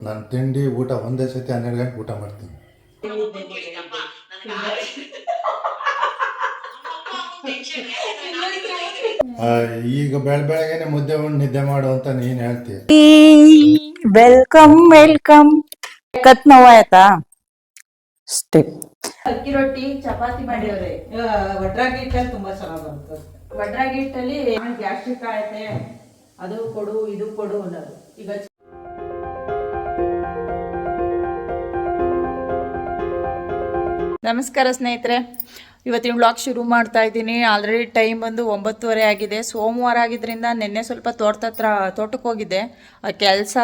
ನಾನು ತಿಂಡಿ ಊಟ ಒಂದೇ ಸತಿ ಹನ್ನೆರಡು ಗಂಟೆ ಊಟ ಮಾಡ್ತೀನಿ. ಆ, ಈಗ ಬೆಳ ಬೆಳಗ್ಗೆನೆ ಮುದ್ದೆ ಉಂಡು ನಿದ್ದೆ ಮಾಡು ಅಂತ ನೀನು ಹೇಳ್ತೀಯ ವೆಲ್ಕಮ್ ವೆಲ್ಕಮ್ ಕತ್ ನೋವಾಯ್ತಾ? ಅಷ್ಟೇ ಅಕ್ಕಿ ರೊಟ್ಟಿ ಚಪಾತಿ ಮಾಡಿವ್ರಿ. ವಡ್ರಾಗಿ ಹಿಟ್ಟಲ್ಲಿ ತುಂಬಾ ಚೆನ್ನಾಗಿ ಬರ್ತದೆ ವಡ್ರಾಗಿ ಹಿಟ್ಟಲ್ಲಿ ಗ್ಯಾಸ್ಟ್ರಿಕ್ ಆಯ್ತೆ ಅದು ಕೊಡು ಇದು ಕೊಡು ಅನ್ನೋದು. ಈಗ ನಮಸ್ಕಾರ ಸ್ನೇಹಿತರೆ. ಇವತ್ತಿನ ಬ್ಲಾಗ್ ಶುರು ಮಾಡ್ತಾ ಇದ್ದೀನಿ. ಆಲ್ರೆಡಿ ಟೈಮ್ ಬಂದು ಒಂಬತ್ತುವರೆ ಆಗಿದೆ. ಸೋಮವಾರ ಆಗಿದ್ದರಿಂದ ನಿನ್ನೆ ಸ್ವಲ್ಪ ತೋಟದ ಹತ್ರ, ತೋಟಕ್ಕೆ ಹೋಗಿದ್ದೆ. ಆ ಕೆಲಸ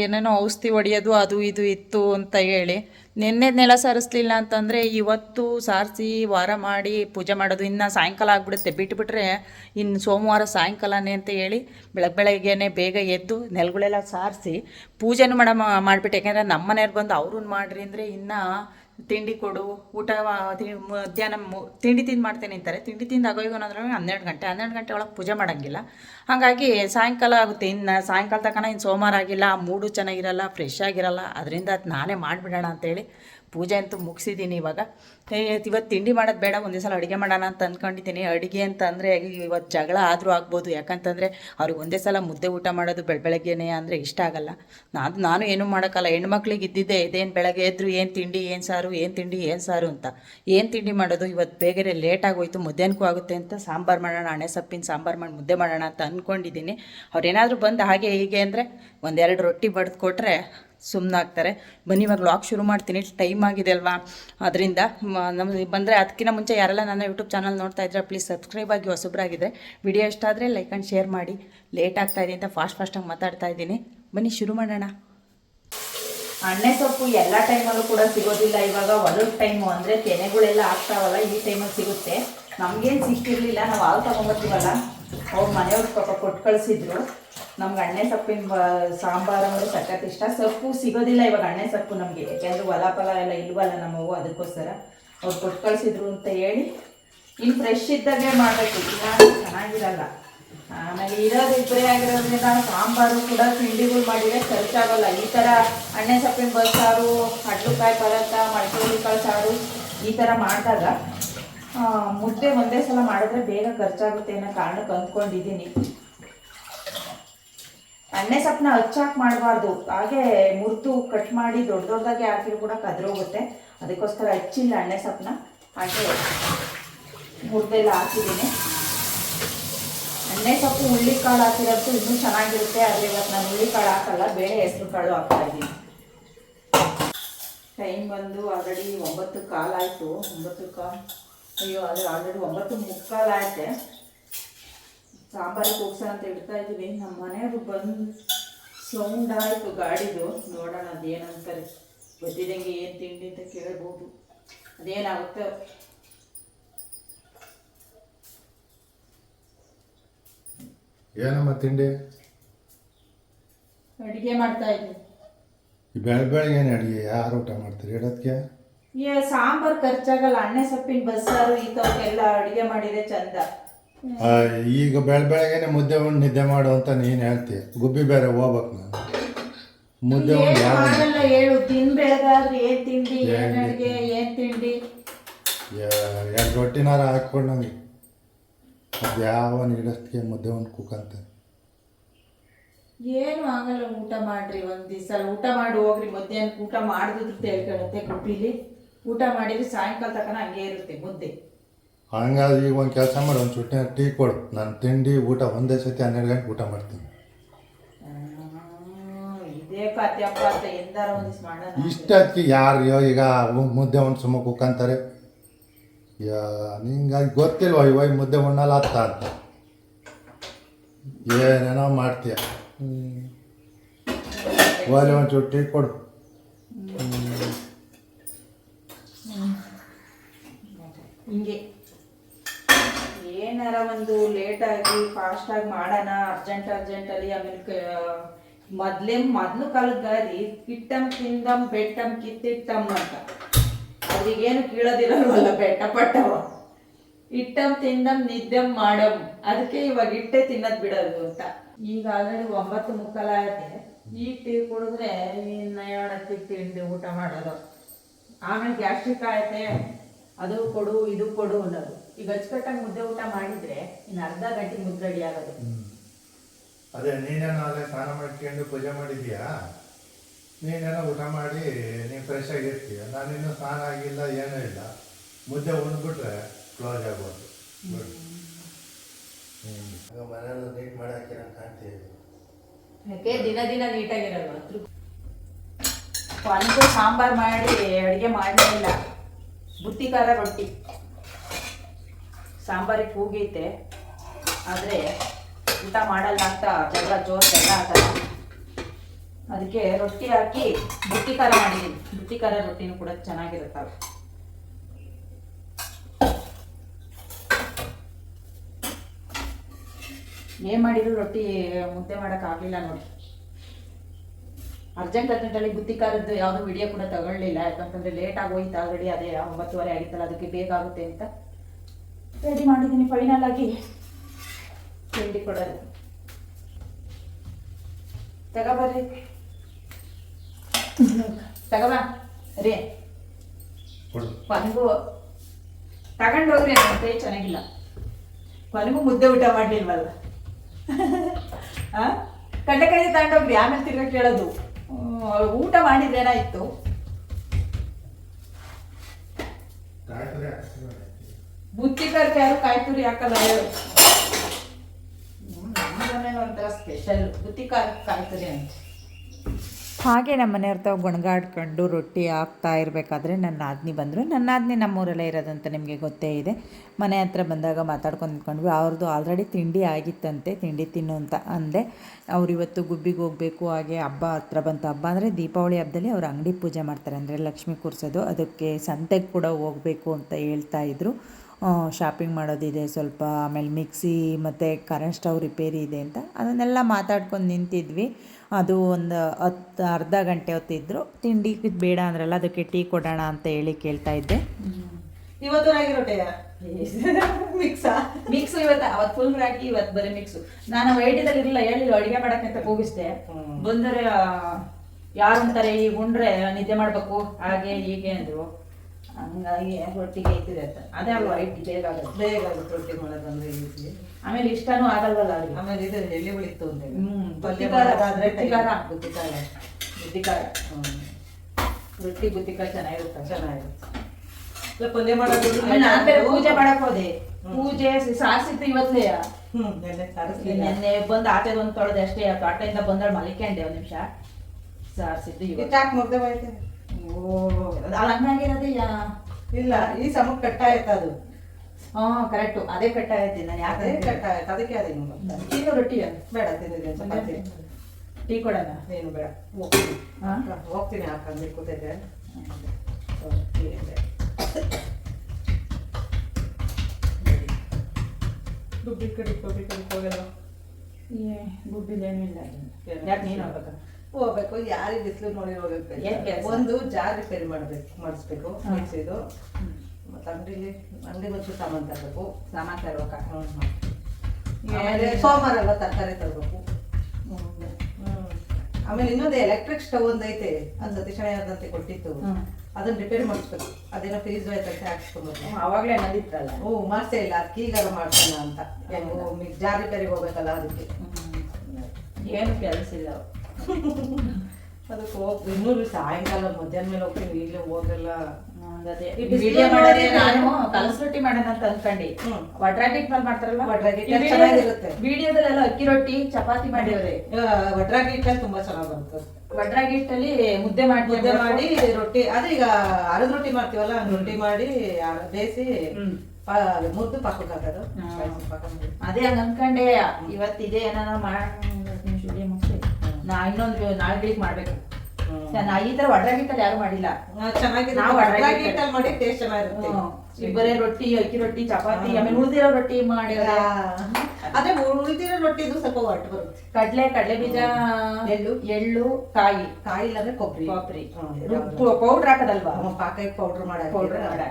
ಏನೇನೋ ಔಷಧಿ ಹೊಡೆಯೋದು, ಅದು ಇದು ಇತ್ತು ಅಂತ ಹೇಳಿ. ನಿನ್ನೆ ನೆಲ ಸಾರಿಸ್ಲಿಲ್ಲ ಅಂತಂದರೆ ಇವತ್ತು ಸಾರಿಸಿ ವಾರ ಮಾಡಿ ಪೂಜೆ ಮಾಡೋದು. ಇನ್ನು ಸಾಯಂಕಾಲ ಆಗಿಬಿಡುತ್ತೆ. ಬಿಟ್ಬಿಟ್ರೆ ಇನ್ನು ಸೋಮವಾರ ಸಾಯಂಕಾಲನೇ ಅಂತ ಹೇಳಿ ಬೆಳಗ್ಗೆ ಬೆಳಗ್ಗೆನೆ ಬೇಗ ಎದ್ದು ನೆಲಗಳೆಲ್ಲ ಸಾರಿಸಿ ಪೂಜೆನೂ ಮಾಡ, ಮಾಡಿಬಿಟ್ಟು. ಯಾಕೆಂದರೆ ನಮ್ಮ ಮನೆಯವ್ರು ಬಂದು ಅವ್ರನ್ನ ಮಾಡಿರಿ ಅಂದರೆ ಇನ್ನು ತಿಂಡಿ ಕೊಡು, ಊಟ ಮಧ್ಯಾಹ್ನ ತಿಂಡಿ ತಿಂದು ಮಾಡ್ತೇನೆ ಅಂತಾರೆ. ತಿಂಡಿ ತಿಂದು ಆಗೋಯ್ಗೋ ಅಂದ್ರೆ ಹನ್ನೆರಡು ಗಂಟೆ ಹನ್ನೆರಡು ಗಂಟೆ ಒಳಗೆ ಪೂಜೆ ಮಾಡೋಂಗಿಲ್ಲ. ಹಾಗಾಗಿ ಸಾಯಂಕಾಲ ಆಗುತ್ತೆ. ಇನ್ನು ಸಾಯಂಕಾಲ ತನಕ ಇನ್ನು ಸೋಮವಾರ ಆಗಿಲ್ಲ, ಮೂಡು ಚೆನ್ನಾಗಿರಲ್ಲ ಫ್ರೆಶ್ ಆಗಿರಲ್ಲ. ಅದರಿಂದ ಅದು ನಾನೇ ಮಾಡಿಬಿಡೋಣ ಅಂತೇಳಿ ಪೂಜೆ ಅಂತೂ ಮುಗಿಸಿದ್ದೀನಿ ಇವಾಗ. ಇವತ್ತು ತಿಂಡಿ ಮಾಡೋದು ಬೇಡ, ಒಂದೇ ಸಲ ಅಡುಗೆ ಮಾಡೋಣ ಅಂತ ಅಂದ್ಕೊಂಡಿದ್ದೀನಿ ಅಡುಗೆ ಅಂತ ಅಂದರೆ ಇವತ್ತು ಜಗಳ ಆದರೂ ಆಗ್ಬೋದು. ಯಾಕಂತಂದರೆ ಅವ್ರಿಗೆ ಒಂದೇ ಸಲ ಮುದ್ದೆ ಊಟ ಮಾಡೋದು ಬೆಳ ಬೆಳಗ್ಗೆನೇ ಅಂದರೆ ಇಷ್ಟ ಆಗಲ್ಲ. ನಾನು ನಾನು ಏನೂ ಮಾಡೋಕ್ಕಲ್ಲ. ಹೆಣ್ಮಕ್ಳಿಗೆ ಇದ್ದಿದ್ದೆ ಇದೇನು ಬೆಳಗ್ಗೆ ಎದ್ರು ಏನು ತಿಂಡಿ, ಏನು ಸಾರು, ಏನು ತಿಂಡಿ, ಏನು ಸಾರು ಅಂತ. ಏನು ತಿಂಡಿ ಮಾಡೋದು? ಇವತ್ತು ಬೇಗನೆ ಲೇಟ್ ಆಗೋಯ್ತು, ಮಧ್ಯಾಹ್ನಕ್ಕೂ ಆಗುತ್ತೆ ಅಂತ ಸಾಂಬಾರು ಮಾಡೋಣ, ಹಣೆ ಸೊಪ್ಪಿನ ಸಾಂಬಾರು ಮಾಡಿ ಮುದ್ದೆ ಮಾಡೋಣ ಅಂತ ಅಂದ್ಕೊಂಡಿದ್ದೀನಿ ಅವ್ರೇನಾದರೂ ಬಂದು ಹಾಗೆ ಹೀಗೆ ಅಂದರೆ ಒಂದೆರಡು ರೊಟ್ಟಿ ಬಡ್ದು ಕೊಟ್ಟರೆ ಸುಮ್ಮನಾಗ್ತಾರೆ ಬನ್ನಿ ಇವಾಗ ಲಾಕ್ ಶುರು ಮಾಡ್ತೀನಿ. ಟೈಮ್ ಆಗಿದೆ ಅಲ್ವಾ? ಅದರಿಂದ ನಮಗೆ ಬಂದರೆ ಅದಕ್ಕಿಂತ ಮುಂಚೆ ಯಾರೆಲ್ಲ ನನ್ನ ಯೂಟ್ಯೂಬ್ ಚಾನಲ್ ನೋಡ್ತಾ ಇದ್ರೆ, ಪ್ಲೀಸ್ ಸಬ್ಸ್ಕ್ರೈಬ್ ಆಗಿ ಹೊಸಬ್ರಾಗಿದ್ದರೆ ವಿಡಿಯೋ ಇಷ್ಟ ಆದರೆ ಲೈಕ್ ಆ್ಯಂಡ್ ಶೇರ್ ಮಾಡಿ. ಲೇಟ್ ಆಗ್ತಾ ಇದೆ ಅಂತ ಫಾಸ್ಟ್ ಫಾಸ್ಟಾಗಿ ಮಾತಾಡ್ತಾ ಇದ್ದೀನಿ. ಬನ್ನಿ ಶುರು ಮಾಡೋಣ. ಅಣ್ಣೆ ಸೊಪ್ಪು ಎಲ್ಲ ಟೈಮಲ್ಲೂ ಕೂಡ ಸಿಗೋದಿಲ್ಲ. ಇವಾಗ ಹೊಲದ ಟೈಮು ಅಂದರೆ ತೆನೆಗಳೆಲ್ಲ ಆಗ್ತಾವಲ್ಲ, ಈ ಟೈಮಲ್ಲಿ ಸಿಗುತ್ತೆ. ನಮಗೇನು ಸಿಕ್ಕಿರಲಿಲ್ಲ. ನಾವು ಹಾಲು ತೊಗೊಂಬರ್ತೀವಲ್ಲ? ಅವ್ರು ಮನೆಯವ್ರು ಪಾಪ ಕೊಟ್ಟು ಕಳಿಸಿದ್ರು. ನಮ್ಗೆ ಅಣ್ಣೆ ಸೊಪ್ಪಿನ ಸಾಂಬಾರು ಅಂದರೆ ಸಖತ್ ಇಷ್ಟ. ಸೊಪ್ಪು ಸಿಗೋದಿಲ್ಲ ಇವಾಗ ಅಣ್ಣೆ ಸೊಪ್ಪು ನಮಗೆ. ಯಾಕೆಂದ್ರೆ ಹೊಲ ಫಲ ಎಲ್ಲ ಇಲ್ವಲ್ಲ ನಮ್ಮವು ಅದಕ್ಕೋಸ್ಕರ. ಅವ್ರು ಕೊಟ್ಟು ಕಳಿಸಿದ್ರು ಅಂತ ಹೇಳಿ. ಇನ್ನು ಫ್ರೆಶ್ ಇದ್ದಾಗೆ ಮಾಡಬೇಕು. ಇಲ್ಲ ಚೆನ್ನಾಗಿರಲ್ಲ. ಆಮೇಲೆ ಇರೋದು ಇಬ್ಬರೇ ಆಗಿರೋದ್ರಿಂದ ಸಾಂಬಾರು ಕೂಡ ತಿಂಡಿಗಳು ಮಾಡಿದ್ರೆ ಖರ್ಚಾಗಲ್ಲ ಈ ಥರ ಅಣ್ಣೆ ಸೊಪ್ಪಿನ ಬಸ್ಸಾರು ಹಡ್ಲುಕಾಯಿ ಪದಾರ್ಥ ಮಳ್ಕೋಳಿಕಾಳು ಸಾರು ಈ ಥರ ಮಾಡಿದಾಗ ಮುದ್ದೆ ಒಂದೇ ಸಲ ಮಾಡಿದ್ರೆ ಬೇಗ ಖರ್ಚಾಗುತ್ತೆ ಅನ್ನೋ ಕಾರಣಕ್ಕೆ ಅಂದ್ಕೊಂಡಿದ್ದೀನಿ. ಎಣ್ಣೆ ಸೊಪ್ಪನ್ನ ಹಚ್ಚಾಕ್ ಮಾಡಬಾರ್ದು. ಹಾಗೆ ಮುರಿದು ಕಟ್ ಮಾಡಿ ದೊಡ್ಡ ದೊಡ್ಡದಾಗಿ ಹಾಕಿದ್ರು ಕೂಡ ಕದ್ರೋಗುತ್ತೆ. ಅದಕ್ಕೋಸ್ಕರ ಹಚ್ಚಿಲ್ಲ ಅಣ್ಣೆ ಸೊಪ್ಪನ್ನ ಹಾಗೆ ಮುರಿದೆಲ್ಲ ಹಾಕಿದ್ದೀನಿ. ಎಣ್ಣೆ ಸೊಪ್ಪು ಹುಳ್ಳಿಕಾಳು ಹಾಕಿರೋದು ಇನ್ನೂ ಚೆನ್ನಾಗಿರುತ್ತೆ. ಆದರೆ ಇವತ್ತು ನಾನು ಹುಳ್ಳಿಕಾಳು ಹಾಕಲ್ಲ, ಬೇಳೆ ಹೆಸರು ಕಾಳು ಹಾಕ್ತಾ ಇದ್ದೀನಿ. ಟೈಮ್ ಬಂದು ಆಲ್ರೆಡಿ ಒಂಬತ್ತು ಕಾಲಾಯಿತು ಒಂಬತ್ತು ಕಾಲು ಅಯ್ಯೋ ಅದು ಆಲ್ರೆಡಿ ಒಂಬತ್ತು ಮುಕ್ಕಾಲು ಆಯ್ತೆ. ಸಾಂಬಾರಿಗೆ ಹೋಗ್ಸ ಅಂತ ಇಡ್ತಾ ಇದ್ದೀವಿ ನಮ್ಮ ಮನೆಯವರು ಬಂದು ಸೌಂಡ್ ಆಯಿತು ಗಾಡಿದು. ನೋಡೋಣ ಅದೇನಂತಾರೆ ಗೊತ್ತಿದ್ದಂಗೆ ಏನು ತಿಂಡಿ ಅಂತ ಕೇಳ್ಬೋದು. ಅದೇನಾಗುತ್ತೆ? ಏನಮ್ಮ ತಿಂಡಿ? ಅಡುಗೆ ಮಾಡ್ತಾ ಇದ್ದೀನಿ. ಈ ಬೆಳಗ್ಗೆ ಏನು ಅಡುಗೆ. ಯಾರು ಊಟ ಮಾಡ್ತೀರಿ? ಇಡೋದಕ್ಕೆ ಏ ಸಾಂಬಾರ್ ಖರ್ಚಾಗಲ್ಲ. ಅಣ್ಣೆ ಸೊಪ್ಪಿನ ಬಸ್ಸಾರು ಈ ಥವಕ್ಕೆಲ್ಲ ಅಡುಗೆ ಮಾಡಿದೆ ಚಂದ. ಈಗ ಬೆಳ ಬೆಳಗ್ಗೆನೆ ಮುದ್ದೆ ಉಂಡು ನಿದ್ದೆ ಮಾಡು ಅಂತ ನೀನು ಹೇಳ್ತೀಯ ಗುಬ್ಬಿ ಬೇರೆ ಹೋಗ್ಬೇಕು ನಾನು. ಮುದ್ದೆ ಉಂಡು ಯಾವ ಹೇಳು. ತಿನ್ ಬೆಳಗಾದ್ರೆ ಏನ್ ತಿಂಡಿ? ಏನ್ ಅಡುಗೆ? ಏನ್ ತಿಂಡಿ? ಎರಡು ರೊಟ್ಟಿನಾರ ಹಾಕ್ಕೊಂಡು ನನಗೆ ಅದು ಯಾವ ಇಡೋದಕ್ಕೆ ಮುದ್ದೆ ಉಂಡು ಕುಕ್ಕಂತ ಏನು ಆಗಲ್ಲ ಊಟ ಮಾಡ್ರಿ ಒಂದ್ ದಿವಸ. ಊಟ ಮಾಡಿ ಹೋಗ್ರಿ. ಮಧ್ಯಾಹ್ನ ಊಟ ಮಾಡಿದ್ರು ತೇಳ್ಕೊಳತ್ತೆ ಗುಬ್ಬಿಲಿ. ಊಟ ಮಾಡಿದ್ರೆ ಸಾಯಂಕಾಲ ತನಕ ಹಂಗೆ ಇರುತ್ತೆ ಮುದ್ದೆ. ಹಂಗಾದ್ರೆ ಈಗ ಒಂದು ಕೆಲಸ ಮಾಡಿ ಒಂದು ಚುಟ್ಟಿನ ಟೀ ಕೊಡು. ನಾನು ತಿಂಡಿ ಊಟ ಒಂದೇ ಸತಿ ಹನ್ನೆರಡು ಗಂಟೆ ಊಟ ಮಾಡ್ತೀನಿ. ಇಷ್ಟಕ್ಕೆ ಯಾರು ಈಗ ಮುದ್ದೆ ಉಂಡು ಸುಮ್ಮ ಕುಕ್ಕಂತಾರೆ. ಯಾ ನಿಂಗೆ ಅದು ಗೊತ್ತಿಲ್ವ ಇವಾಗ ಮುದ್ದೆ ಉಣ್ಣಲ್ಲ ಅತ್ತ ಅಂತ. ಏನೇನೋ ಮಾಡ್ತೀಯ. ಒಲೆ ಒಂದು ಚುಟ್ಟಿ ಕೊಡು. ಹಿಂಗೆ. ಏನಾರ ಒಂದು ಲೇಟಾಗಿ ಆಗಿ ಮಾಡೋಣ ಅರ್ಜೆಂಟ್ ಅರ್ಜೆಂಟಲ್ಲಿ ಆಮೇಲೆ ಕ- ಮೊದ್ಲೇ, ಮೊದ್ಲು ಕಾಲದ ಗಾದಿ ಕಿಟ್ಟಂ ತಿಂದಂ ಬೆಟ್ಟಂ, ಕಿತ್ತಿಟ್ಟಂ ಅಂತ. ಅದ್ರಿಗೇನು ಕೀಳೋದಿರಲ್ವಲ್ಲ, ಬೆಟ್ಟ ಪಟ್ಟವ. ಇಟ್ಟಂ, ತಿಂದಂ, ನಿದ್ದಂ, ಮಾಡಂ. ಅದಕ್ಕೆ ಇವಾಗ ಇಟ್ಟೆ ತಿನ್ನೋದು ಬಿಡೋದು ಅಂತ. ಈಗ ಆಲ್ರೆಡಿ ಒಂಬತ್ತು ಮುಕ್ಕಲ ಆಯ್ತೆ. ಈ ಟೀ ಕುಡಿದ್ರೆ ಇನ್ನು ಎರಡತ್ತಿ ತಿಂಡಿ ಊಟ ಮಾಡೋದು. ಆಮೇಲೆ ಗ್ಯಾಸ್ಟ್ರಿಕ್ ಆಯ್ತೆ. ಅದು ಕೊಡು, ಇದು ಕೊಡು ಅನ್ನೋದು. ಈಗ ಅಚ್ಚುಕಟ್ಟಾಗಿ ಮುದ್ದೆ ಊಟ ಮಾಡಿದ್ರೆ ಇನ್ನು ಅರ್ಧ ಗಂಟೆ ಮುದ್ದೆ ರೆಡಿ ಆಗೋದು. ಅದೇ ನೀನೇನೋ ಅಲ್ಲೇ ಸ್ನಾನ ಮಾಡ್ಕೊಂಡು ಪೂಜೆ ಮಾಡಿದ್ಯಾ ನೀನೇನೋ ಊಟ ಮಾಡಿ ನೀನು ಫ್ರೆಶ್ ಆಗಿರ್ತೀಯ. ನಾನಿನ್ನೂ ಸ್ನಾನ ಆಗಿಲ್ಲ ಏನೂ ಇಲ್ಲ. ಮುದ್ದೆ ಉಂಡ್ಬಿಟ್ರೆ ಕ್ಲೋಸ್ ಆಗ್ಬೋದು. ಹ್ಞೂ ಮನೆಯಲ್ಲ ನೀಟ್ ಮಾಡಿ ಹಾಕಿರೋ ಕಾಣ್ತೀವಿ ಯಾಕೆ? ದಿನ ದಿನ ನೀಟಾಗಿರಲ್ವ ನನಗೂ ಸಾಂಬಾರ್ ಮಾಡಿ ಅಡುಗೆ ಮಾಡಲೇ ಇಲ್ಲ. ಬುತ್ತಿ ಖಾರ ರೊಟ್ಟಿ. ಸಾಂಬಾರಿಗೆ ಕೂಗೈತೆ. ಆದರೆ ಊಟ ಮಾಡಲ್ಲ ಅಂತ ಜಗಳ, ಜೋರ್ ಜಗಳ ಅದಕ್ಕೆ ರೊಟ್ಟಿ ಹಾಕಿ ಬುತ್ತಿ ಖಾರ ಮಾಡಿದ್ದೀನಿ ಬುತ್ತಿ ಖಾರ ರೊಟ್ಟಿನೂ ಕೂಡ ಚೆನ್ನಾಗಿರುತ್ತೆ ಏನ್ ಮಾಡಿದ್ರು ರೊಟ್ಟಿ ಮುದ್ದೆ ಮಾಡಕ್ ಆಗ್ಲಿಲ್ಲ ನೋಡಿ. ಅರ್ಜೆಂಟ್ ಅರ್ಜೆಂಟಲ್ಲಿ ಬುತ್ತಿ ಖಾರದ್ದು ಯಾವುದೂ ವಿಡಿಯೋ ಕೂಡ ತಗೊಳ್ಳಿಲ್ಲ. ಯಾಕಂತಂದ್ರೆ ಲೇಟ್ ಆಗೋಯ್ತು ಆಲ್ರೆಡಿ ಅದೇ ಒಂಬತ್ತುವರೆ ಆಗಿತ್ತಲ್ಲ, ಅದಕ್ಕೆ ಬೇಗ ಆಗುತ್ತೆ ಅಂತ. ರೆಡಿ ಮಾಡಿದ್ದೀನಿ ಫೈನಲ್ ಆಗಿ. ತಿಂಡಿ ಕೊಡೋದು. ತಗೋಬರ್ರಿ ತಗೋಬಾ ರೀ. ಕೊನೆಗೂ ತಗೊಂಡೋಗ್ರಿ ಕೈ ಚೆನ್ನಾಗಿಲ್ಲ. ಕೊನೆಗೂ ಮುದ್ದೆ ಊಟ ಮಾಡ್ಲಿಲ್ವಲ್ಲ? ಆ? ಕಡ್ಲೆಕಾಯಿ ತಗೊಂಡೋಗ್ರಿ ಆಮೇಲೆ ತಿರ್ಗಾ ಕೇಳೋದು. ಊಟ ಮಾಡಿದ್ರೇನಾಯ್ತು ಯಾರು ಕಾಯ್ತುರಿ ಹಾಕಲ್ಲ ಮನೇಲಿ ಒಂಥರ ಸ್ಪೆಷಲ್ ಕಾಯ್ತುರಿ ಅಂತ. ಹಾಗೆ ನಮ್ಮ ಮನೆಯವ್ರ ತಾವು ಗೊಣಗಾಡ್ಕೊಂಡು ರೊಟ್ಟಿ ಹಾಕ್ತಾ ಇರಬೇಕಾದ್ರೆ ನನ್ನ ಆದ್ನಿ ಬಂದರು. ನನ್ನ ಆದ್ನಿ ನಮ್ಮೂರಲ್ಲೇ ಇರೋದಂತ ನಿಮಗೆ ಗೊತ್ತೇ ಇದೆ. ಮನೆ ಹತ್ರ ಬಂದಾಗ ಮಾತಾಡ್ಕೊಂಡು ನಿಂತ್ಕೊಂಡ್ವಿ. ಅವ್ರದ್ದು ಆಲ್ರೆಡಿ ತಿಂಡಿ ಆಗಿತ್ತಂತೆ ತಿಂಡಿ ತಿನ್ನು ಅಂತ ಅಂದೆ. ಅವ್ರು ಇವತ್ತು ಗುಬ್ಬಿಗೆ ಹೋಗಬೇಕು ಹಾಗೆ ಹಬ್ಬ ಹತ್ರ ಬಂತು. ಹಬ್ಬ ಅಂದರೆ ದೀಪಾವಳಿ ಹಬ್ಬದಲ್ಲಿ ಅವ್ರು ಅಂಗಡಿ ಪೂಜೆ ಮಾಡ್ತಾರೆ. ಅಂದರೆ ಲಕ್ಷ್ಮಿ ಕೂರಿಸೋದು. ಅದಕ್ಕೆ ಸಂತೆಗೆ ಕೂಡ ಹೋಗಬೇಕು ಅಂತ ಹೇಳ್ತಾ ಇದ್ರು. ಶಾಪಿಂಗ್ ಮಾಡೋದಿದೆ ಸ್ವಲ್ಪ ಆಮೇಲೆ ಮಿಕ್ಸಿ ಮತ್ತು ಕರೆಂಟ್ ಸ್ಟವ್ ರಿಪೇರಿ ಇದೆ ಅಂತ ಅದನ್ನೆಲ್ಲ ಮಾತಾಡ್ಕೊಂಡು ನಿಂತಿದ್ವಿ. ಅದು ಒಂದು ಹತ್ತು ಅರ್ಧ ಗಂಟೆ ಹೊತ್ತಿದ್ರು. ತಿಂಡಿ ಬೇಡ ಅಂದ್ರಲ್ಲ ಅದಕ್ಕೆ ಟೀ ಕೊಡೋಣ ಅಂತ ಹೇಳಿ ಕೇಳ್ತಾ ಇದ್ದೆ. ಇವತ್ತು ರಾಗಿ ರೊಟ್ಟೆಯ ಮಿಕ್ಸಾ ಮಿಕ್ಸ್ ಇವತ್ತು ಅವತ್ತು ಫುಲ್ ರಾಗಿ ಇವತ್ತು ಬರೀ ಮಿಕ್ಸ್ ನಾನು ವೈಟಿದಲ್ಲಿ ಇರಲಿಲ್ಲ ಹೇಳಿಲ್ಲ ಅಡುಗೆ ಮಾಡಕ್ಕೆ ಅಂತ ಕೂಗಿಸ್ದೆ. ಬಂದರೆ ಯಾರು ಅಂತಾರೆ ಈಗ ಉಂಡ್ರೆ ನಿದ್ದೆ ಮಾಡಬೇಕು ಹಾಗೆ ಹೀಗೆ ಅಂದ್ರು. ಹಂಗಾಗಿ ರೊಟ್ಟಿಗೆ ಐತಿದೆ ಅಂತ. ಅದೇ ಅಲ್ವಾ ಐಟ್ ಬೇಗ ಆಗೋದು ಬೇಗ ಆಗುತ್ತೆ ರೊಟ್ಟಿ ಮಾಡೋದಂದ್ರೆ ಈಸಿ ಆಮೇಲೆ ಇಷ್ಟನೂ ಆಗಲ್ವಲ್ಲ ಅವ್ರಿಗೆ ಆಮೇಲೆ ಇದು ಎಲ್ಲಿ ಉಳಿತು ಅಂತ ಪಲ್ಯ ಬುತ್ತಿಕಾರ, ಮಾಡೋದಾದ್ರೆ ಬುತ್ತಿಕಾರ. ಬುತ್ತಿಕಾರ ಬುದ್ಧಿಕಾರ ಹ್ಞೂ ರೊಟ್ಟಿ ಬುದ್ಧಿಕಾರ ಚೆನ್ನಾಗಿರುತ್ತೆ? ಚೆನ್ನಾಗಿರುತ್ತೆ. ಪಲ್ಯ ಮಾಡೋದು ನಾನು ಬೇರೆ ಪೂಜೆ ಮಾಡಕ್ ಹೋದೆ. ಪೂಜೆ ಸಾರಿಸಿತ್ತು ಇವತ್ತೇ. ನೆನ್ನೆ ಬಂದು ಆಚೆ ಒಂದು ತೊಳೆದೆ ಅಷ್ಟೇ. ತೋಟದಿಂದ ಬಂದಳು ಮಲಿಕೊಂಡೆ ಒಂದ್ ನಿಮಿಷ. ಸಾರಿಸಿದ್ದು ಇವತ್ತು. ಅದು ಹಂಗಾಗಿರೋದೇ ಯಾ ಇಲ್ಲ ಈ ಸಮಕ್ ಕಟ್ಟಾಯ್ತು ಅದು. ಹಾ ಕರೆಕ್ಟ್ ಅದೇ ಕಟ್ಟ ಆಯ್ತು ನಾನು ಯಾಕೆ ಕಟ್ಟಾಯ್ತು ಅದಕ್ಕೆ ಅದೇನು ತಿನ್ನು ರೊಟ್ಟಿ ಬೇಡ ತಿಂದಿದ್ದೆ ಚಪಾತಿ ಟೀ ಕೊಡೋಣ ಏನು ಬೇಡ. ಹೋಗ್ತೀನಿ ಹಾಂ? ಹೋಗ್ತೀನಿ ಹಾಕಂದ್ರೆ ಕೂತೈತೆ. ದುಡ್ಡು ಕಡಿ ಕೊಬ್ಬರಿ ಕಡಿ ಹೋಗಲ್ಲ. ಏ ಗುಬ್ಬಿದೇನೂ ಇಲ್ಲ. ಯಾಕೆ ನೀನು ಹೋಗ್ಬೇಕಾ? ಹೋಗ್ಬೇಕು. ಯಾರಿಗೆ ಬಿಸಿಲು ನೋಡಿ ಹೋಗ್ಬೇಕು? ಒಂದು ಜಾರ್ ರಿಪೇರಿ ಮಾಡ್ಬೇಕು ಮಾಡಿಸ್ಬೇಕು. ಮಿಕ್ಸಿದು ಮತ್ತೆ ಅಂಗಡಿಲಿ ಅಂಗಡಿ ಒಂಚೂರು ಸಾಮಾನು ತರಬೇಕು. ಸಾಮಾನು ತರ್ಬೇಕಾ ಸೋಮವಾರ ಎಲ್ಲ ತರಕಾರಿ ತರಬೇಕು. ಆಮೇಲೆ ಇನ್ನೊಂದು ಎಲೆಕ್ಟ್ರಿಕ್ ಸ್ಟವ್ ಒಂದು ಐತೆ. ಅದು ಸತೀಶಣದಂತೆ ಕೊಟ್ಟಿತ್ತು. ಅದನ್ನ ರಿಪೇರಿ ಮಾಡಿಸ್ಬೇಕು. ಅದೇನೋ ಫ್ರೀಸ್ ಆಯ್ತಂತೆ ಹಾಕ್ಸ್ಕೊಂಡ್ಬರ್ಬೇಕು ಅವಾಗಲೇ ನಡೀತಲ್ಲ. ಓ ಮಾಡ್ಸೇ ಇಲ್ಲ. ಅದಕ್ಕೆ ಕೀಗಾರ ಮಾಡ್ಸೋಣ ಅಂತ. ಜಾರ್ ರಿಪೇರಿಗೆ ಹೋಗ್ಬೇಕಲ್ಲ ಅದಕ್ಕೆ. ಏನು ಕೆಲಸ ಇಲ್ಲ. ಅದಕ್ಕೆ ಹೋಗಿ ಇನ್ನೂ ಸಾಯಂಕಾಲ ಮಧ್ಯಾಹ್ನ ಮೇಲೆ ಹೋಗ್ತೀನಿ ಈಗಲೇ ಹೋಗಲ್ಲ ವಿಡಿಯೋ ಮಾಡಿದ್ರೆ ನಾನು ಕಲಸ ರೊಟ್ಟಿ ಮಾಡೋಣ ಅಂತ ಅನ್ಕೊಂಡಿ. ವಡ್ರಾಗಿ ಮಾಡ್ತಾರಲ್ಲ? ವಡ್ರಾಗಿ ಹಿಟ್ಟಲ್ಲಿ ಚೆನ್ನಾಗಿರುತ್ತೆ. ವಿಡಿಯೋದಲ್ಲೆಲ್ಲ ಅಕ್ಕಿ ರೊಟ್ಟಿ ಚಪಾತಿ ಮಾಡಿವ್ರೆ. ವಡ್ರಾಗಿ ಹಿಟ್ಟಲ್ಲಿ ತುಂಬಾ ಚೆನ್ನಾಗಿ ಬರುತ್ತೆ. ವಡ್ರಾಗಿ ಹಿಟ್ಟಲ್ಲಿ ಮುದ್ದೆ ಮಾಡಿ ಮುದ್ದೆ ಮಾಡಿ ರೊಟ್ಟಿ ಅದೇ ಈಗ ಅರದ ರೊಟ್ಟಿ ಮಾಡ್ತೀವಲ್ಲ ರೊಟ್ಟಿ ಮಾಡಿ ಬೇಯಿಸಿ ಮುದ್ದು ಪಾಕಕ್ಕೆ ಹಾಕೋದು. ಅದೇ ಹಂಗ ಅನ್ಕೊಂಡೆ ಇವತ್ತಿದೆ ಏನಾರ ಮಾಡಿ ನಾ ಇನ್ನೊಂದು ನಾಳೆಗಳಿಗೆ ಮಾಡ್ಬೇಕು. ಹ್ಮ್. ನಾ ಈ ತರ ವಡ್ರಾಗಿಟ್ಟಲ್ಲಿ ಯಾರು ಮಾಡಿಲ್ಲ. ಚೆನ್ನಾಗಿ ನಾವು ಮಾಡಿ ಟೇಸ್ಟ್ ಚೆನ್ನಾಗಿರುತ್ತೆ. ಹ್ಮ್. ಈ ಬರೇ ರೊಟ್ಟಿ ಅಕ್ಕಿ ರೊಟ್ಟಿ ಚಪಾತಿ ಆಮೇಲೆ ಉಳಿದಿರೋ ರೊಟ್ಟಿ ಮಾಡಿ ಅದೇ ಉಳಿದಿರೋ ರೊಟ್ಟಿದು ಸ್ವಲ್ಪ ಒಟ್ಟು ಬರುತ್ತೆ. ಕಡ್ಲೆ ಕಡಲೆ ಬೀಜ ಎಳ್ಳು. ಎಳ್ಳು ಕಾಯಿ. ಕಾಯಿ ಇಲ್ಲಾಂದ್ರೆ ಕೊಬ್ಬರಿ. ಕೊಬ್ಬರಿ. ಪೌಡ್ರ್ ಹಾಕದಲ್ವಾ? ಪಾಕ ಪೌಡರ್ ಮಾಡ ಪೌಡ್ರ್ ಮಾಡಿ.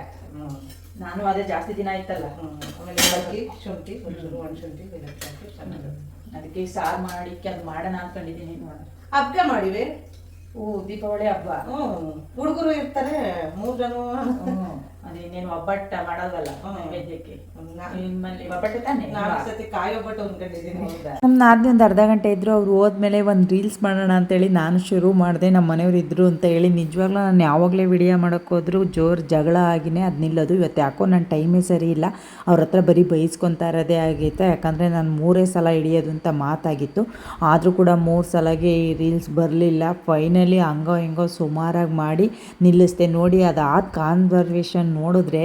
ನಾನು ಅದೇ ಜಾಸ್ತಿ ದಿನ ಆಯ್ತಲ್ಲ ಆಮೇಲೆ ಶುಂಠಿ ಒಂಚೂರು ಒಣ ಶುಂಠಿ ಚೆನ್ನಾಗಿರುತ್ತೆ. ಅದಕ್ಕೆ ಸಾರ್ ಸಾರು ಮಾಡಿ ಅದು ಮಾಡೋಣ ಅನ್ಕೊಂಡಿದ್ದೀನಿ ನೋಡೋಣ ಹಬ್ಬ ಮಾಡಿವೆ? ಓ ದೀಪಾವಳಿ ಹಬ್ಬ. ಹ್ಮ್ ಹುಡುಗರು ಇರ್ತಾರೆ ಮೂರ್ ಜನ. ಹ್ಮ್ ಅದೇನೇನು ಒಬ್ಬಟ್ಟ ಮಾಡಲ್ವಲ್ಲ. ನೈವೇದ್ಯಕ್ಕೆ. ನಿಮ್ಮಲ್ಲಿ ಒಬ್ಬಟ್ಟು ತಾನೆ ನಮ್ಮ ಅರ್ಧ ಗಂಟೆ ಇದ್ರು ಅವ್ರು ಹೋದ್ಮೇಲೆ ಒಂದು ರೀಲ್ಸ್ ಮಾಡೋಣ ಅಂತೇಳಿ ನಾನು ಶುರು ಮಾಡಿದೆ ನಮ್ಮ ಮನೆಯವ್ರು ಇದ್ರು ಅಂತ ಹೇಳಿ. ನಿಜವಾಗ್ಲೂ ನಾನು ಯಾವಾಗಲೇ ವಿಡಿಯೋ ಮಾಡೋಕ್ಕೋದ್ರು ಜೋರು ಜಗಳ ಆಗಿನೇ ಅದು ನಿಲ್ಲೋದು. ಇವತ್ತು ಯಾಕೋ ನನ್ನ ಟೈಮೇ ಸರಿ ಇಲ್ಲ. ಅವ್ರ ಹತ್ರ ಬರೀ ಬೈಸ್ಕೊತಾ ಇರೋದೇ ಆಗೈತೆ ಯಾಕಂದರೆ ನಾನು ಮೂರೇ ಸಲ ಹಿಡಿಯೋದು ಅಂತ ಮಾತಾಗಿತ್ತು. ಆದರೂ ಕೂಡ ಮೂರು ಸಲಗೆ ಈ ರೀಲ್ಸ್ ಬರಲಿಲ್ಲ. ಫೈನಲಿ ಹಂಗೋ ಹಿಂಗೋ ಸುಮಾರಾಗಿ ಮಾಡಿ ನಿಲ್ಲಿಸ್ದೆ. ನೋಡಿ ಅದಾದ ಕಾನ್ವರ್ವೇಷನ್ ನೋಡಿದ್ರೆ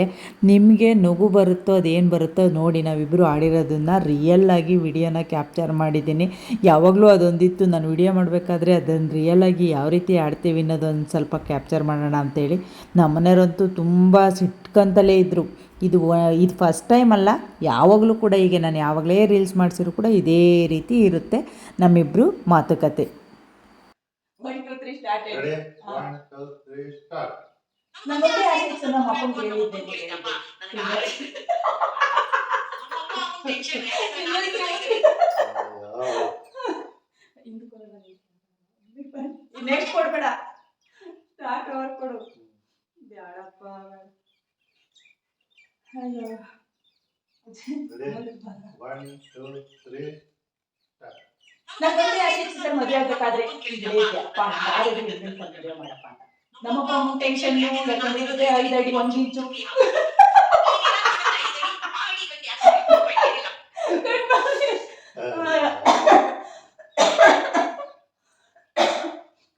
ನಿಮಗೆ ನಗು ಬರುತ್ತೋ ಅದೇನು ಬರುತ್ತೋ ನೋಡಿ ನಾವಿಬ್ಬರು ಆಡಿರೋದನ್ನು ರಿಯಲ್ ಆಗಿ ವಿಡಿಯೋನ ಕ್ಯಾಪ್ಚರ್ ಮಾಡಿದ್ದೀನಿ. ಯಾವಾಗಲೂ ಅದೊಂದಿತ್ತು. ನಾನು ವಿಡಿಯೋ ಮಾಡಬೇಕಾದ್ರೆ ಅದನ್ನು ರಿಯಲ್ ಆಗಿ ಯಾವ ರೀತಿ ಆಡ್ತೀವಿ ಅನ್ನೋದೊಂದು ಸ್ವಲ್ಪ ಕ್ಯಾಪ್ಚರ್ ಮಾಡೋಣ ಅಂತೇಳಿ. ನಮ್ಮ ಮನೆಯವರಂತೂ ತುಂಬ ಸಿಟ್ಕಂತಲೇ ಇದ್ದರು ಇದು ಇದು ಫಸ್ಟ್ ಟೈಮ್ ಅಲ್ಲ ಯಾವಾಗಲೂ ಕೂಡ ಹೀಗೆ. ನಾನು ಯಾವಾಗಲೇ ರೀಲ್ಸ್ ಮಾಡಿಸಿದ್ರು ಕೂಡ ಇದೇ ರೀತಿ ಇರುತ್ತೆ ನಮ್ಮಿಬ್ಬರು ಮಾತುಕತೆ. ನಮ್ಮ ನಮ್ಮ ಅಪ್ಪಂಗೆ ಹೇಳಿದ್ದೆ ನೆಕ್ಸ್ಟ್ ಕೊಡ್ಬೇಡ. ಸ್ಟಾರ್ಟ್ ಅವ್ರು ಕೊಡು. ಬ್ಯಾಡಪ್ಪ. Ready one two three start ನಮ್ಮ ಮದುವೆ ಆಗ್ಬೇಕಾದ್ರೆ ಮಾಡಪ್ಪ ಅಂತ. ನಮ್ಮಪ್ಪ ಟೆನ್ಷನ್ ಐದು ಅಡಿ ಒಂದು ಇಂಚು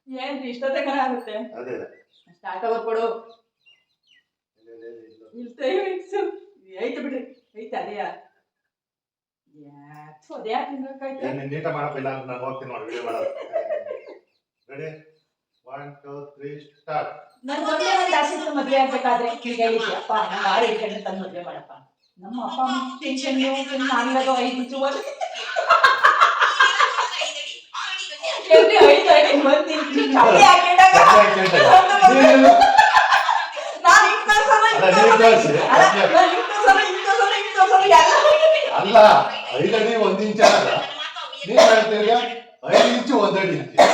ಏನ್ರಿ ಇಷ್ಟೊತ್ತೆ ಕಣ ಆಗುತ್ತೆ ಅದೇ ಸ್ಟಾರ್ಟ್ ಅವರ್ ಕೊಡು ಇಲ್ಲ, ಇಲ್ಲ, ಇಲ್ಲ. ಐತೆ ಬಿಡ್ರಿ ಐತೆ ಅದೇಯಾ ನೀಟಾಗಿ ಮಾಡಪ್ಪಿಲ್ಲ ಅಂತ ನಾನು ಹೋಗ್ತೀನಿ ನೋಡಿ ವಿಡಿಯೋ ಮಾಡೋದು ready one two three start ನನ್ನ ಮೊದಲೇ ಒಂದು ಆಸೆ ಇತ್ತು ಮದುವೆ ಆಗ್ಬೇಕಾದ್ರೆ ಈಗ ಹೇಳಿದ್ದೆ ಅಪ್ಪ ನಂಗೆ ಆರು ಏಳು ಗಂಟೆ ತಂದು ಮದುವೆ ಮಾಡಪ್ಪ. ನಮ್ಮ ಅಪ್ಪ ಅಮ್ಮ ಟೆನ್ಷನ್ ನಾನಿರೋದು ಐದು ಎಲ್ಲಿ ಐದು ಅಡಿ ಹಾಕಿದಾಗ ನಾನು ಅಲ್ಲ, ತೋರ್ಸಲ್ಲ. ತೋರ್ಸಿ. ಅಲ್ಲ, ಎಲ್ಲ ಒಂದ್ ಇಂಚ್ ಹೇಳ್ತೀರಿ ಐದು ಇಂಚು ಒಂದಡಿ ಇಂಚು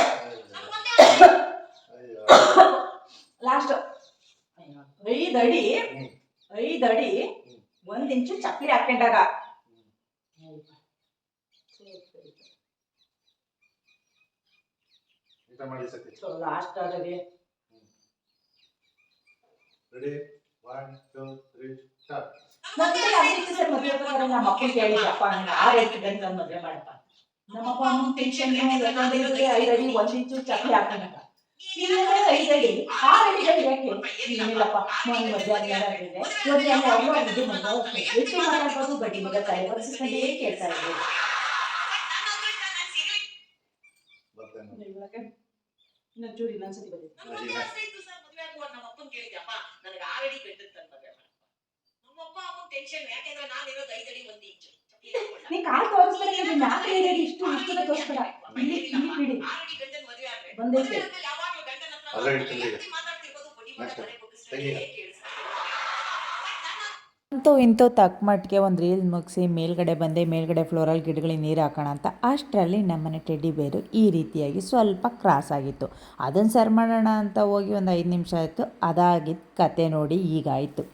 ಅಯ್ಯೋ ಲಾಸ್ಟ್ ಐದು ಅಡಿ. ಐದು ಅಡಿ ಒಂದ್ ಇಂಚು ಚಪ್ಪಲಿ ಹಾಕೊಂಡಾಗ ಲಾಸ್ಟ್ ಆಗದೆ ready one two three start ನಮ್ಮ ಅಪ್ಪ ಕೇಳಿದಪ್ಪ ಆರು ಎಂಟು ಗಂಟೆ ಮದುವೆ ಮಾಡಪ್ಪ. ನಮ್ಮಪ್ಪ ಟೆನ್ಷನ್ ಐದು ಅಡಿ ಒಂದ್ ಇಂಚು ಚಪ್ಪಲಿ ಹಾಕೊಂಡಾಗ ಇಲ್ಲಂದ್ರೆ ಐದು ಅಡಿ ಆರು ಅಡಿ ಗಡಿ ಯಾಕೆ ಏನಿಲ್ಲಪ್ಪ. ನಾನು ಆದ್ಮೇಲೆ ಮದುವೆ ಆದ್ರೆ ಅವರು ಆಗಿದ್ದು ಮದುವೆ ಎಷ್ಟು ಮಾತಾಡ್ಬೋದು ಬಡ್ಡಿ ಮಗ ತಲೆ ಬರ್ಸ್ಕೊಂಡೇ ಕೇಳ್ತಾ ಟೆನ್ಷನ್ ಯಾಕೆಂದ್ರೆ ನಾನು ಚೂರು ಇನ್ನೊಂದ್ಸತಿ ಬಂದಿತ್ತು ಅದಿನ. ನೀ ಕಾಲ್ ತೋರಿಸ್ಬೇಡ ನಾಲ್ಕು ಇಷ್ಟು ಇಷ್ಟು ತೋರಿಸ್ಬೇಡ. ಇಲ್ಲಿ ಇಲ್ಲಿ ಬಿಡಿ. ಬಂದೈತೆ ಅಲ್ಲೇ ಇಡ್ತೀನಿ. ತೆಗಿ. ಅಂತೂ ಇಂತೂ ತಕ್ಕ ಮಟ್ಟಿಗೆ ಒಂದು ರೀಲ್ ಮುಗಿಸಿ ಮೇಲ್ಗಡೆ ಬಂದೆ ಮೇಲ್ಗಡೆ ಫ್ಲೋರಲ್ಲಿ ಗಿಡಗಳಿಗೆ ನೀರು ಹಾಕೋಣ ಅಂತ. ಅಷ್ಟರಲ್ಲಿ ನಮ್ಮನೆ ಟೆಡ್ಡಿ ಬೇರು ಈ ರೀತಿಯಾಗಿ ಸ್ವಲ್ಪ ಕ್ರಾಸ್ ಆಗಿತ್ತು. ಅದನ್ನು ಸರಿ ಮಾಡೋಣ ಅಂತ ಹೋಗಿ ಒಂದು ಐದು ನಿಮಿಷ ಆಯಿತು. ಅದಾಗಿದ್ದ ಕತೆ ನೋಡಿ ಈಗಾಯಿತು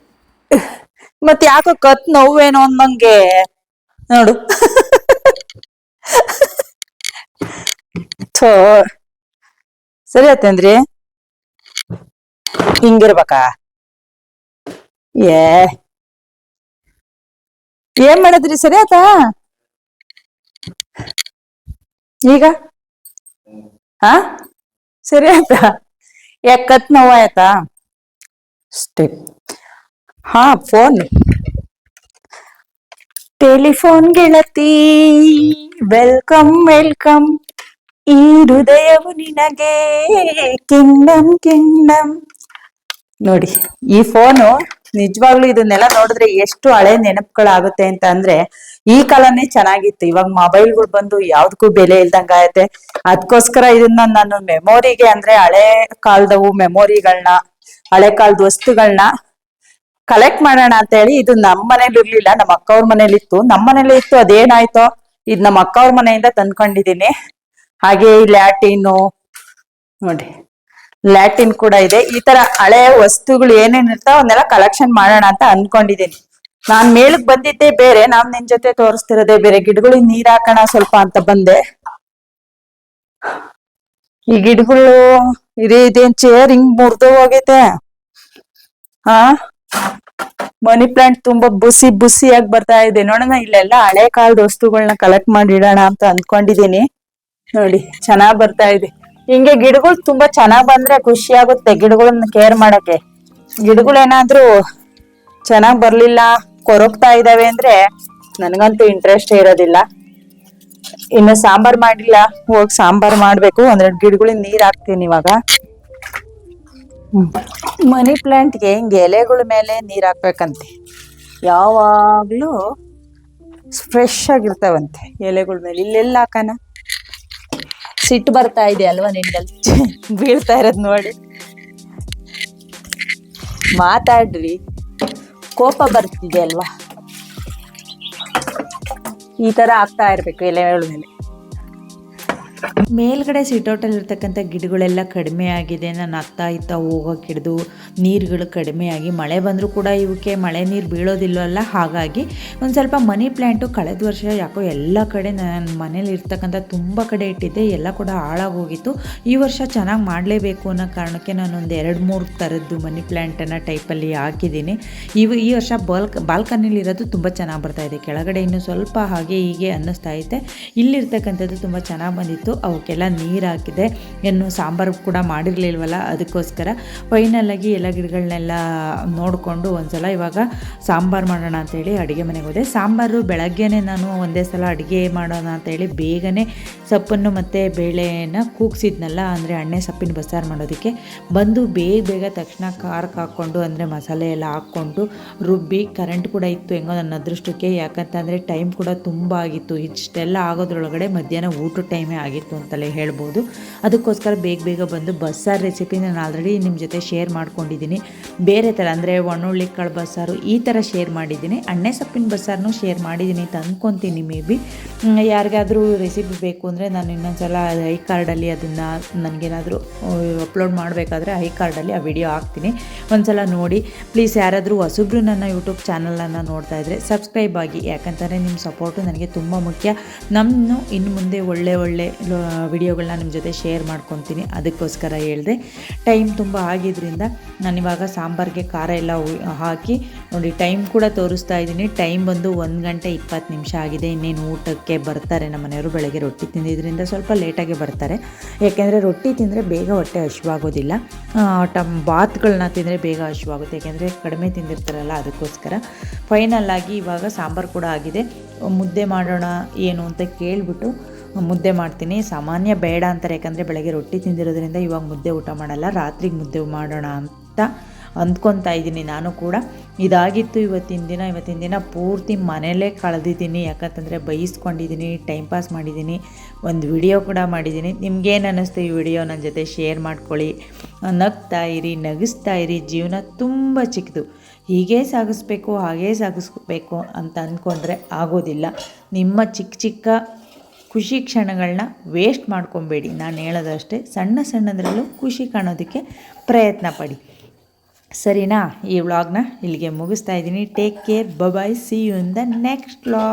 ಮತ್ತೆ ಯಾಕೋ ಕತ್ ನೋವೇನೋ ಅಂದಂಗೆ. ನೋಡು. ಥೋ. ಸರಿ ಆತಂದ್ರಿ ಹಿಂಗಿರ್ಬೇಕಾ? ಏ. ಏನ್ ಮಾಡಿದ್ರಿ? ಸರಿ ಆತ? ಈಗ? ಹಾ? ಸರಿ ಆಯ್ತಾ ಯಾಕೆ ಕತ್ ನೋವಾಯ್ತಾ? ಸ್ಟೆಪ್ ಹಾ, ಫೋನ್. ಟೆಲಿಫೋನ್ ಗೆಳತಿ ವೆಲ್ಕಮ್ ವೆಲ್ಕಮ್ ಈ ಹೃದಯವು ನಿನಗೆ ಕಿಂಡಮ್ ಕಿಂಡಮ್ ನೋಡಿ, ಈ ಫೋನು ನಿಜವಾಗ್ಲೂ ಇದನ್ನೆಲ್ಲ ನೋಡಿದ್ರೆ ಎಷ್ಟು ಹಳೆ ನೆನಪುಗಳಾಗುತ್ತೆ ಅಂತ ಅಂದ್ರೆ ಈ ಕಾಲನೇ ಚೆನ್ನಾಗಿತ್ತು. ಇವಾಗ ಮೊಬೈಲ್ಗಳು ಬಂದು ಯಾವ್ದಕ್ಕೂ ಬೆಲೆ ಇಲ್ದಂಗ ಆಯತೆ. ಅದಕ್ಕೋಸ್ಕರ ಇದನ್ನ ನಾನು ಮೆಮೊರಿಗೆ ಅಂದ್ರೆ ಹಳೆ ಕಾಲದವು ಮೆಮೊರಿಗಳನ್ನ ಹಳೆ ಕಾಲದ ವಸ್ತುಗಳನ್ನ ಕಲೆಕ್ಟ್ ಮಾಡೋಣ ಅಂತ ಹೇಳಿ ಇದು ನಮ್ಮ ಮನೇಲಿ ಇರ್ಲಿಲ್ಲ, ನಮ್ಮ ಅಕ್ಕವ್ರ ಮನೇಲಿ ಇತ್ತು. ನಮ್ಮ ಮನೇಲಿ ಇತ್ತು, ಅದೇನಾಯ್ತೋ? ಇದು ನಮ್ಮ ಅಕ್ಕ ಅವ್ರ ಮನೆಯಿಂದ ತಂದ್ಕೊಂಡಿದೀನಿ ಹಾಗೆ ಈ ಲ್ಯಾಟಿನ್, ನೋಡಿ, ಲ್ಯಾಟಿನ್ ಕೂಡ ಇದೆ. ಈ ತರ ಹಳೆ ವಸ್ತುಗಳು ಏನೇನ್ ಇರ್ತಾವ ಅವನ್ನೆಲ್ಲ ಕಲೆಕ್ಷನ್ ಮಾಡೋಣ ಅಂತ ಅನ್ಕೊಂಡಿದ್ದೀನಿ. ನಾನ್ ಮೇಲಕ್ ಬಂದಿದ್ದೆ ಬೇರೆ ನಾವ್ ನಿನ್ ಜೊತೆ ತೋರಿಸ್ತಿರೋದೆ ಬೇರೆ. ಗಿಡಗಳಿಗೆ ನೀರ್ ಹಾಕೋಣ ಸ್ವಲ್ಪ ಅಂತ ಬಂದೆ. ಈ ಗಿಡಗಳು, ಇದೇ, ಇದೇನ್ ಚೇರ್ ಹಿಂಗ್ ಮುರ್ದು ಹೋಗೈತೆ ಹಾ ಮನಿ ಪ್ಲಾಂಟ್ ತುಂಬಾ ಬುಸಿ ಬುಸಿಯಾಗಿ ಬರ್ತಾ ಇದೆ. ನೋಡೋಣ ಇಲ್ಲೆಲ್ಲ ಹಳೆ ಕಾಲದ ವಸ್ತುಗಳನ್ನ ಕಲೆಕ್ಟ್ ಮಾಡಿ ಇಡೋಣ ಅಂತ ಅನ್ಕೊಂಡಿದೀನಿ. ನೋಡಿ, ಚೆನ್ನಾಗ್ ಬರ್ತಾ ಇದೆ. ಹಿಂಗೆ ಗಿಡಗಳು ತುಂಬಾ ಚೆನ್ನಾಗ್ ಬಂದ್ರೆ ಖುಷಿ ಆಗುತ್ತೆ ಗಿಡಗಳನ್ನ ಕೇರ್ ಮಾಡಕ್ಕೆ. ಗಿಡಗಳೇನಾದ್ರೂ ಚೆನ್ನಾಗ್ ಬರ್ಲಿಲ್ಲ, ಕೊರಗ್ತಾ ಇದಾವೆ ಅಂದ್ರೆ ನನಗಂತೂ ಇಂಟ್ರೆಸ್ಟ್ ಇರೋದಿಲ್ಲ. ಇನ್ನು ಸಾಂಬಾರ್ ಮಾಡಿಲ್ಲ, ಹೋಗಿ ಸಾಂಬಾರ್ ಮಾಡ್ಬೇಕು. ಒಂದೆರಡು ಗಿಡಗಳಿಗೆ ನೀರ್ ಹಾಕ್ತೀನಿ ಇವಾಗ. ಮನಿ ಪ್ಲಾಂಟ್ಗೆ ಹಿಂಗೆ ಎಲೆಗಳ ಮೇಲೆ ನೀರು ಹಾಕ್ಬೇಕಂತೆ. ಯಾವಾಗಲೂ ಫ್ರೆಶ್ ಆಗಿರ್ತಾವಂತೆ ಎಲೆಗಳ ಮೇಲೆ. ಇಲ್ಲೆಲ್ಲ ಹಾಕನ ಸಿಟ್ಟು ಬರ್ತಾ ಇದೆ ಅಲ್ವಾ ನಿನ್ನಲ್ಲಿ ಬೀಳ್ತಾ ಇರೋದು ನೋಡಿ. ಮಾತಾಡ್ರಿ. ಕೋಪ ಬರ್ತಿದೆ ಅಲ್ವಾ? ಈ ತರ ಆಗ್ತಾ ಇರಬೇಕು ಎಲೆಗಳ ಮೇಲೆ. ಮೇಲ್ಗಡೆ ಸಿಟೌಟಲ್ಲಿ ಇರ್ತಕ್ಕಂಥ ಗಿಡಗಳೆಲ್ಲ ಕಡಿಮೆ ಆಗಿದೆ. ನಾನು ಅತ್ತ ಇತ್ತ ಹೋಗೋಕೆ ಹಿಡಿದು ನೀರುಗಳು ಕಡಿಮೆ ಆಗಿ ಮಳೆ ಬಂದರೂ ಕೂಡ ಇವಕ್ಕೆ ಮಳೆ ನೀರು ಬೀಳೋದಿಲ್ಲವಲ್ಲ ಹಾಗಾಗಿ ಒಂದು ಸ್ವಲ್ಪ ಮನಿ ಪ್ಲ್ಯಾಂಟು ಕಳೆದ ವರ್ಷ ಯಾಕೋ ಎಲ್ಲ ಕಡೆ ನನ್ನ ಮನೇಲಿ ಇರ್ತಕ್ಕಂಥ ತುಂಬ ಕಡೆ ಇಟ್ಟಿದ್ದೆ. ಎಲ್ಲ ಕೂಡ ಹಾಳಾಗೋಗಿತ್ತು. ಈ ವರ್ಷ ಚೆನ್ನಾಗಿ ಮಾಡಲೇಬೇಕು ಅನ್ನೋ ಕಾರಣಕ್ಕೆ ನಾನು ಒಂದು ಎರಡು ಮೂರು ಥರದ್ದು ಮನಿ ಪ್ಲ್ಯಾಂಟನ್ನು ಟೈಪಲ್ಲಿ ಹಾಕಿದ್ದೀನಿ. ಇವು ಈ ವರ್ಷ ಬಾಲ್ಕ್ ಬಾಲ್ಕನಿಲಿರೋದು ತುಂಬ ಚೆನ್ನಾಗಿ ಬರ್ತಾ ಇದೆ. ಕೆಳಗಡೆ ಇನ್ನೂ ಸ್ವಲ್ಪ ಹಾಗೆ ಹೀಗೆ ಅನ್ನಿಸ್ತಾ ಐತೆ. ಇಲ್ಲಿರ್ತಕ್ಕಂಥದ್ದು ತುಂಬ ಚೆನ್ನಾಗಿ ಬಂದಿತ್ತು. ಅವಕ್ಕೆಲ್ಲ ನೀರು ಹಾಕಿದೆ. ಇನ್ನು ಸಾಂಬಾರು ಕೂಡ ಮಾಡಿರಲಿಲ್ವಲ್ಲ, ಅದಕ್ಕೋಸ್ಕರ ಫೈನಲಾಗಿ ಎಲ್ಲ ಗಿಡಗಳನ್ನೆಲ್ಲ ನೋಡಿಕೊಂಡು ಒಂದ್ಸಲ ಇವಾಗ ಸಾಂಬಾರು ಮಾಡೋಣ ಅಂತೇಳಿ ಅಡುಗೆ ಮನೆಗೆ ಹೋದೆ. ಸಾಂಬಾರು ಬೆಳಗ್ಗೆನೇ ನಾನು ಒಂದೇ ಸಲ ಅಡುಗೆ ಮಾಡೋಣ ಅಂತೇಳಿ ಬೇಗನೆ ಸೊಪ್ಪನ್ನು ಮತ್ತು ಬೇಳೆನ ಕೂಗಿಸಿದ್ನಲ್ಲ, ಅಂದರೆ ಎಣ್ಣೆ ಸೊಪ್ಪಿನ ಬಸ್ಸಾರು ಮಾಡೋದಕ್ಕೆ. ಬಂದು ಬೇಗ ಬೇಗ ತಕ್ಷಣ ಖಾರಕ್ಕೆ ಹಾಕ್ಕೊಂಡು, ಅಂದರೆ ಮಸಾಲೆ ಎಲ್ಲ ಹಾಕ್ಕೊಂಡು ರುಬ್ಬಿ ಕರೆಂಟ್ ಕೂಡ ಇತ್ತು ಹೆಂಗೋ ನನ್ನ ಅದೃಷ್ಟಕ್ಕೆ. ಯಾಕಂತಂದರೆ ಟೈಮ್ ಕೂಡ ತುಂಬ ಆಗಿತ್ತು. ಇಷ್ಟೆಲ್ಲ ಆಗೋದ್ರೊಳಗಡೆ ಮಧ್ಯಾಹ್ನ ಊಟದ ಟೈಮೇ ಆಗಿತ್ತು ಅಂತಲೇ ಹೇಳ್ಬೋದು. ಅದಕ್ಕೋಸ್ಕರ ಬೇಗ ಬೇಗ ಬಂದು ಬಸ್ಸಾರು ರೆಸಿಪಿ ನಾನು ಆಲ್ರೆಡಿ ನಿಮ್ಮ ಜೊತೆ ಶೇರ್ ಮಾಡ್ಕೊಂಡಿದ್ದೀನಿ. ಬೇರೆ ಥರ ಅಂದರೆ ಒಣುಳ್ಳಿ ಕಾಳು ಬಸ್ಸಾರು ಈ ಥರ ಶೇರ್ ಮಾಡಿದ್ದೀನಿ. ಅಣ್ಣೆ ಸೊಪ್ಪಿನ ಬಸ್ಸಾರನ್ನು ಶೇರ್ ಮಾಡಿದ್ದೀನಿ ಅಂತ ಅಂದ್ಕೊತೀನಿ ಮೇ ಬಿ ಯಾರಿಗಾದರೂ ರೆಸಿಪಿ ಬೇಕು ಅಂದರೆ ನಾನು ಇನ್ನೊಂದ್ಸಲ ಐ ಕಾರ್ಡಲ್ಲಿ ಅದನ್ನು ನನಗೇನಾದರೂ ಅಪ್ಲೋಡ್ ಮಾಡಬೇಕಾದ್ರೆ ಐ ಕಾರ್ಡಲ್ಲಿ ಆ ವಿಡಿಯೋ ಹಾಕ್ತೀನಿ. ಒಂದ್ಸಲ ನೋಡಿ. ಪ್ಲೀಸ್ ಯಾರಾದರೂ ಹೊಸಬ್ರು ನನ್ನ ಯೂಟ್ಯೂಬ್ ಚಾನಲನ್ನು ನೋಡ್ತಾ ಇದ್ದರೆ ಸಬ್ಸ್ಕ್ರೈಬ್ ಆಗಿ. ಯಾಕಂತಂದರೆ ನಿಮ್ಮ ಸಪೋರ್ಟು ನನಗೆ ತುಂಬ ಮುಖ್ಯ. ನಮ್ಮನ್ನು ಇನ್ನು ಮುಂದೆ ಒಳ್ಳೆ ಒಳ್ಳೆ ವಿಡಿಯೋಗಳನ್ನ ನಿಮ್ಮ ಜೊತೆ ಶೇರ್ ಮಾಡ್ಕೊತೀನಿ. ಅದಕ್ಕೋಸ್ಕರ ಹೇಳಿದೆ ಟೈಮ್ ತುಂಬ ಆಗಿದ್ದರಿಂದ ನಾನಿವಾಗ ಸಾಂಬಾರಿಗೆ ಖಾರ ಎಲ್ಲ ಹಾಕಿ ನೋಡಿ ಟೈಮ್ ಕೂಡ ತೋರಿಸ್ತಾ ಇದ್ದೀನಿ. ಟೈಮ್ ಬಂದು ಒಂದು ಗಂಟೆ ಇಪ್ಪತ್ತು ನಿಮಿಷ ಆಗಿದೆ. ಇನ್ನೇನು ಊಟಕ್ಕೆ ಬರ್ತಾರೆ ನಮ್ಮ ಮನೆಯವರು? ಬೆಳಗ್ಗೆ ರೊಟ್ಟಿ ತಿಂದಿದ್ದರಿಂದ ಸ್ವಲ್ಪ ಲೇಟಾಗಿ ಬರ್ತಾರೆ. ಯಾಕೆಂದರೆ ರೊಟ್ಟಿ ತಿಂದರೆ ಬೇಗ ಹೊಟ್ಟೆ ಹಶುವಾಗೋದಿಲ್ಲ ಟಮ್, ಬಾತ್ಗಳನ್ನ ತಿಂದರೆ ಬೇಗ ಹಸಿವಾಗುತ್ತೆ. ಯಾಕೆಂದರೆ ಕಡಿಮೆ ತಿಂದಿರ್ತಾರಲ್ಲ, ಅದಕ್ಕೋಸ್ಕರ. ಫೈನಲ್ ಆಗಿ ಇವಾಗ ಸಾಂಬಾರು ಕೂಡ ಆಗಿದೆ. ಮುದ್ದೆ ಮಾಡೋಣ, ಏನು ಅಂತ ಕೇಳಿಬಿಟ್ಟು ಮುದ್ದೆ ಮಾಡ್ತೀನಿ. ಸಾಮಾನ್ಯ ಬೇಡ ಅಂತಾರೆ. ಯಾಕಂದರೆ ಬೆಳಗ್ಗೆ ರೊಟ್ಟಿ ತಿಂದಿರೋದ್ರಿಂದ ಇವಾಗ ಮುದ್ದೆ ಊಟ ಮಾಡಲ್ಲ. ರಾತ್ರಿಗೆ ಮುದ್ದೆ ಮಾಡೋಣ ಅಂತ ಅಂದ್ಕೊತಾ ಇದ್ದೀನಿ ನಾನು ಕೂಡ. ಇದಾಗಿತ್ತು ಇವತ್ತಿನ ದಿನ. ಇವತ್ತಿನ ದಿನ ಪೂರ್ತಿ ಮನೆಯಲ್ಲೇ ಕಳೆದಿದ್ದೀನಿ. ಯಾಕಂತಂದರೆ ಬೈಸ್ಕೊಂಡಿದ್ದೀನಿ ಟೈಮ್ ಪಾಸ್ ಮಾಡಿದ್ದೀನಿ ಒಂದು ವಿಡಿಯೋ ಕೂಡ ಮಾಡಿದ್ದೀನಿ ನಿಮ್ಗೇನು ಅನ್ನಿಸ್ತು ಈ ವಿಡಿಯೋ ನನ್ನ ಜೊತೆ ಶೇರ್ ಮಾಡ್ಕೊಳ್ಳಿ. ನಗ್ತಾ ಇರಿ, ನಗಿಸ್ತಾ ಇರಿ. ಜೀವನ ತುಂಬ ಚಿಕ್ಕದು. ಹೀಗೆ ಸಾಗಿಸ್ಬೇಕು, ಹಾಗೇ ಸಾಗಿಸ್ಬೇಕು ಅಂತ ಅಂದ್ಕೊಂಡ್ರೆ ಆಗೋದಿಲ್ಲ. ನಿಮ್ಮ ಚಿಕ್ಕ ಚಿಕ್ಕ ಖುಷಿ ಕ್ಷಣಗಳನ್ನ ವೇಸ್ಟ್ ಮಾಡ್ಕೊಬೇಡಿ. ನಾನು ಹೇಳೋದಷ್ಟೇ, ಸಣ್ಣ ಸಣ್ಣದರಲ್ಲೂ ಖುಷಿ ಕಾಣೋದಕ್ಕೆ ಪ್ರಯತ್ನ ಪಡಿ. ಸರಿನಾ? ಈ ವ್ಲಾಗ್ನ ಇಲ್ಲಿಗೆ ಮುಗಿಸ್ತಾ ಇದ್ದೀನಿ. Take care bye bye see you in the next vlog